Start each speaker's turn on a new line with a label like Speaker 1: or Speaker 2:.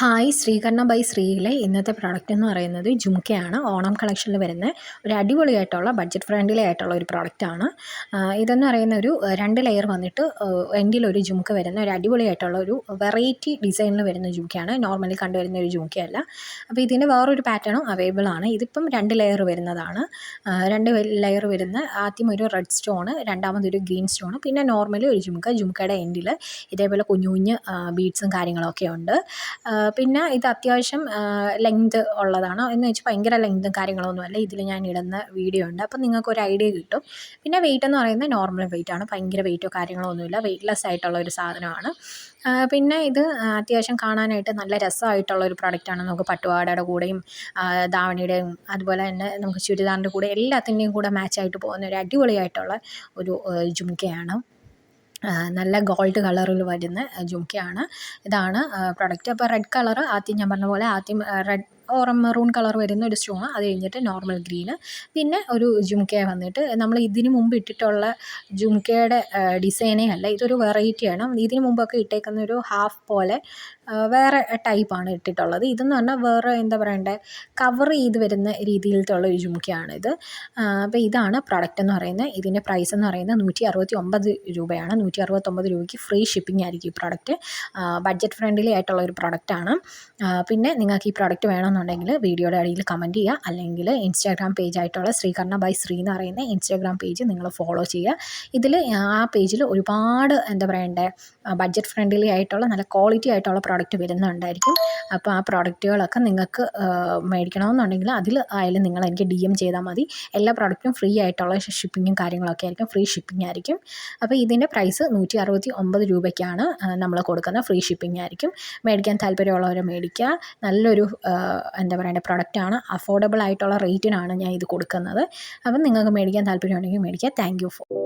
Speaker 1: Hi ശ്രീകർണ by ശ്രീയിലെ ഇന്നത്തെ product എന്ന് പറയുന്നത് ജുംക്കയാണ് ഓണം കളക്ഷനിൽ വരുന്ന ഒരു അടിപൊളിയായിട്ടുള്ള ബഡ്ജറ്റ് ഫ്രണ്ട്ലി ആയിട്ടുള്ള ഒരു പ്രോഡക്റ്റാണ് ഇതെന്ന് പറയുന്ന ഒരു രണ്ട് ലെയർ വന്നിട്ട് എൻഡിൽ ഒരു ജുംക്ക വരുന്ന ഒരു അടിപൊളിയായിട്ടുള്ള ഒരു വെറൈറ്റി ഡിസൈനിൽ വരുന്ന ജുംക്കയാണ് നോർമലി കണ്ടുവരുന്ന ഒരു ജുംക്കയല്ല അപ്പോൾ ഇതിന് വേറൊരു പാറ്റേണും അവൈലബിൾ ആണ്. ഇതിപ്പം രണ്ട് ലെയർ വരുന്നതാണ്. രണ്ട് ലെയർ വരുന്ന ആദ്യം ഒരു റെഡ് സ്റ്റോണ് രണ്ടാമതൊരു ഗ്രീൻ സ്റ്റോണ് പിന്നെ നോർമലി ഒരു ജുംക്ക ജുംക്കയുടെ എൻഡിൽ ഇതേപോലെ കുഞ്ഞു കുഞ്ഞ് ബീഡ്സും കാര്യങ്ങളൊക്കെ ഉണ്ട്. പിന്നെ ഇത് അത്യാവശ്യം ലെങ്ത് ഉള്ളതാണ്. എന്ന് വെച്ചാൽ ഭയങ്കര ലെങ്തും കാര്യങ്ങളൊന്നുമല്ല ഇതിൽ ഞാൻ ഇടുന്ന വീഡിയോ ഉണ്ട്. അപ്പോൾ നിങ്ങൾക്ക് ഒരു ഐഡിയ കിട്ടും. പിന്നെ വെയിറ്റ് എന്ന് പറയുന്നത് നോർമൽ വെയിറ്റ് ആണ്. ഭയങ്കര വെയിറ്റോ കാര്യങ്ങളോ ഒന്നുമില്ല വെയിറ്റ്ലെസ് ആയിട്ടുള്ള ഒരു സാധനമാണ്. പിന്നെ ഇത് അത്യാവശ്യം കാണാനായിട്ട് നല്ല രസമായിട്ടുള്ള ഒരു പ്രൊഡക്റ്റാണ് നമുക്ക് പട്ടുപാടയുടെ കൂടെയും ധാവണിയുടെയും അതുപോലെ തന്നെ നമുക്ക് ചുരിദാറിന്റെ കൂടെ എല്ലാത്തിന്റെയും കൂടെ മാച്ചായിട്ട് പോകുന്ന ഒരു അടിപൊളിയായിട്ടുള്ള ഒരു ജുംക്കയാണ് നല്ല ഗോൾഡ് കളറിൽ വരുന്ന ജുംക്കയാണ്. ഇതാണ് പ്രൊഡക്റ്റ് അപ്പോൾ റെഡ് കളറ് ആദ്യം ഞാൻ പറഞ്ഞ പോലെ ആദ്യം റെഡ് ഓർ മെറൂൺ കളർ വരുന്ന ഒരു സ്റ്റോൺ അത് കഴിഞ്ഞിട്ട് നോർമൽ ഗ്രീന് പിന്നെ ഒരു ജുംക്ക വന്നിട്ട് നമ്മൾ ഇതിന് മുമ്പ് ഇട്ടിട്ടുള്ള ജുംക്കയുടെ ഡിസൈനേ അല്ല. ഇതൊരു വെറൈറ്റിയാണ് ഇതിന് മുമ്പൊക്കെ ഇട്ടേക്കുന്ന ഒരു ഹാഫ് പോലെ വേറെ ടൈപ്പാണ് ഇട്ടിട്ടുള്ളത്. ഇതെന്ന് പറഞ്ഞാൽ വേറെ എന്താ പറയണ്ടേ കവർ ചെയ്ത് വരുന്ന രീതിയിലത്തുള്ള ഒരു ജുംക്കയാണ് ഇത്. അപ്പോൾ ഇതാണ് പ്രൊഡക്റ്റ് എന്ന് പറയുന്നത്. ഇതിന്റെ പ്രൈസ് എന്ന് പറയുന്നത് നൂറ്റി അറുപത്തി ഒമ്പത് രൂപയാണ്. നൂറ്റി അറുപത്തൊമ്പത് രൂപയ്ക്ക് ഫ്രീ ഷിപ്പിംഗ് ആയിരിക്കും ഈ പ്രോഡക്റ്റ് ബഡ്ജറ്റ് ഫ്രണ്ട്ലി ആയിട്ടുള്ള ഒരു പ്രൊഡക്റ്റാണ് പിന്നെ നിങ്ങൾക്ക് ഈ പ്രോഡക്റ്റ് പ്രൊഡക്റ്റ് വേണമെന്നുണ്ടെങ്കിൽ വീഡിയോയുടെ അടിയിൽ കമന്റ് ചെയ്യുക. അല്ലെങ്കിൽ ഇൻസ്റ്റാഗ്രാം പേജ് ആയിട്ടുള്ള ശ്രീകർണ ബൈ ശ്രീ എന്ന് പറയുന്ന ഇൻസ്റ്റാഗ്രാം പേജ് നിങ്ങൾ ഫോളോ ചെയ്യുക. ഇതിൽ ആ പേജിൽ ഒരുപാട് എന്താ പറയണ്ടേ ബഡ്ജറ്റ് ഫ്രണ്ട്ലി ആയിട്ടുള്ള നല്ല ക്വാളിറ്റി ആയിട്ടുള്ള പ്രോഡക്റ്റ് വരുന്നുണ്ടായിരിക്കും. അപ്പോൾ ആ പ്രോഡക്റ്റുകളൊക്കെ നിങ്ങൾക്ക് മേടിക്കണമെന്നുണ്ടെങ്കിൽ അതിൽ ആയാലും നിങ്ങൾ എനിക്ക് ഡി എം ചെയ്താൽ മതി. എല്ലാ പ്രോഡക്റ്റും ഫ്രീ ആയിട്ടുള്ള ഷിപ്പിങ്ങും കാര്യങ്ങളൊക്കെ ആയിരിക്കും. ഫ്രീ ഷിപ്പിംഗ് ആയിരിക്കും. അപ്പോൾ ഇതിന്റെ പ്രൈസ് നൂറ്റി അറുപത്തി ഒമ്പത് രൂപയ്ക്കാണ് നമ്മൾ കൊടുക്കുന്ന ഫ്രീ ഷിപ്പിംഗ് ആയിരിക്കും. മേടിക്കാൻ താല്പര്യമുള്ളവരെ മേടിക്കുക. നല്ലൊരു എന്താ പറയേണ്ട പ്രൊഡക്റ്റാണ് അഫോർഡബിൾ ആയിട്ടുള്ള റേറ്റിനാണ് ഞാൻ ഇത് കൊടുക്കുന്നത്. അപ്പം നിങ്ങൾക്ക് മേടിക്കാൻ താല്പര്യമുണ്ടെങ്കിൽ മേടിക്കുക. Thank you for